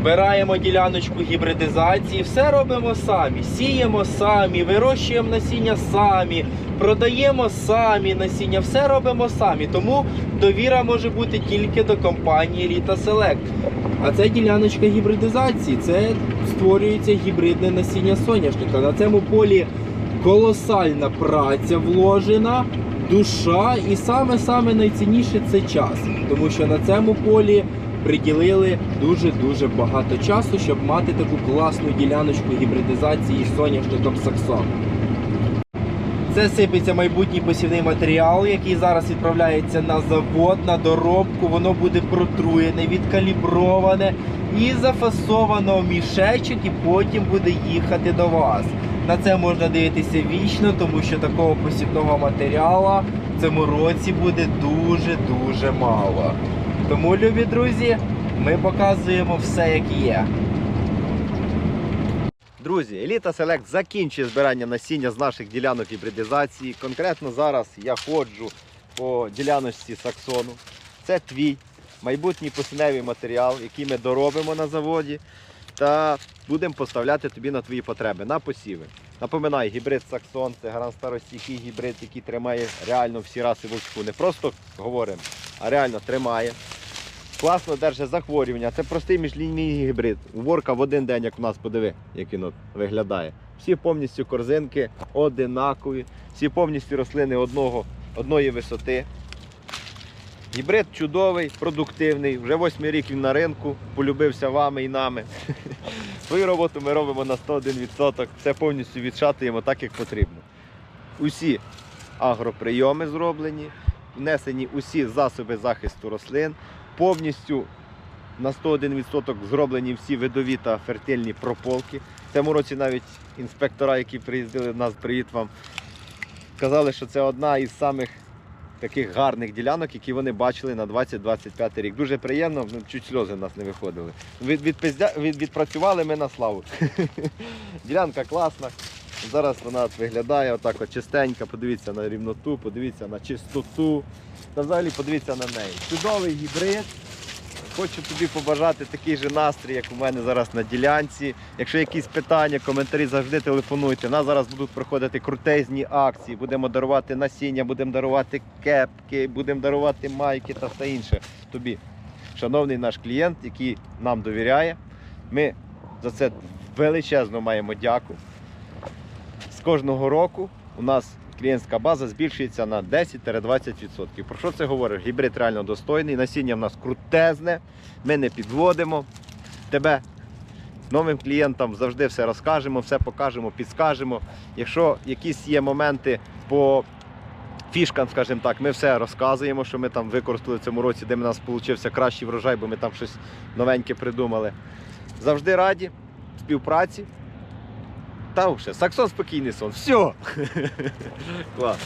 Збираємо діляночку гібридизації, все робимо самі. Сіємо самі, вирощуємо насіння самі, продаємо самі насіння, все робимо самі. Тому довіра може бути тільки до компанії Elite Select. А це діляночка гібридизації. Це створюється гібридне насіння соняшника. На цьому полі колосальна праця вложена, душа і саме-саме найцінніше це час. Тому що на цьому полі приділили дуже-дуже багато часу, щоб мати таку класну діляночку гібридизації соняшником Саксон. Це сипеться майбутній посівний матеріал, який зараз відправляється на завод, на доробку. Воно буде протруєне, відкаліброване і зафасовано в мішечок, і потім буде їхати до вас. На це можна дивитися вічно, тому що такого посівного матеріалу в цьому році буде дуже-дуже мало. Тому, любі друзі, ми показуємо все, як є. Друзі, Еліта Селект закінчує збирання насіння з наших ділянок гібридизації. Конкретно зараз я ходжу по діляночці Саксону. Це твій майбутній посіневий матеріал, який ми доробимо на заводі та будемо поставляти тобі на твої потреби, на посіви. Напоминаю, гібрид Саксон це гарант старостійкий гібрид, який тримає реально всі раси вовчку. Не просто говоримо, а реально тримає. Класно держить захворювання. Це простий міжлінійний гібрид. Уборка в один день, як у нас подиви, як він от виглядає. Всі повністю корзинки одинакові, всі повністю рослини одного, одної висоти. Гібрид чудовий, продуктивний. Вже восьмий рік він на ринку, полюбився вами і нами. Свою роботу ми робимо на 101%. Все повністю відшатуємо так, як потрібно. Усі агроприйоми зроблені, внесені усі засоби захисту рослин повністю на 101% зроблені всі видові та фертильні прополки. В цьому році навіть інспектора, які приїздили до нас, привіт вам, казали, що це одна із самих таких гарних ділянок, які вони бачили на 2025 рік. Дуже приємно, ну, чуть сльози в нас не виходили. Від, відпизня- від, відпрацювали ми на славу. Ділянка класна. Зараз вона виглядає отак от чистенька, подивіться на рівноту, подивіться на чистоту. Та взагалі подивіться на неї. Чудовий гібрид. Хочу тобі побажати такий же настрій, як у мене зараз на ділянці. Якщо якісь питання, коментарі завжди телефонуйте. У нас зараз будуть проходити крутезні акції. Будемо дарувати насіння, будемо дарувати кепки, будемо дарувати майки та все інше. Тобі, шановний наш клієнт, який нам довіряє. Ми за це величезно маємо дяку. З кожного року у нас клієнтська база збільшується на 10-20%. Про що це говорить? Гібрид реально достойний, насіння в нас крутезне, ми не підводимо. Тебе новим клієнтам завжди все розкажемо, все покажемо, підскажемо. Якщо якісь є моменти по фішкам, скажімо так, ми все розказуємо, що ми там використали в цьому році, де в нас вийшов кращий врожай, бо ми там щось новеньке придумали. Завжди раді співпраці. Та вже, саксон спокійний сон. Все. Клас.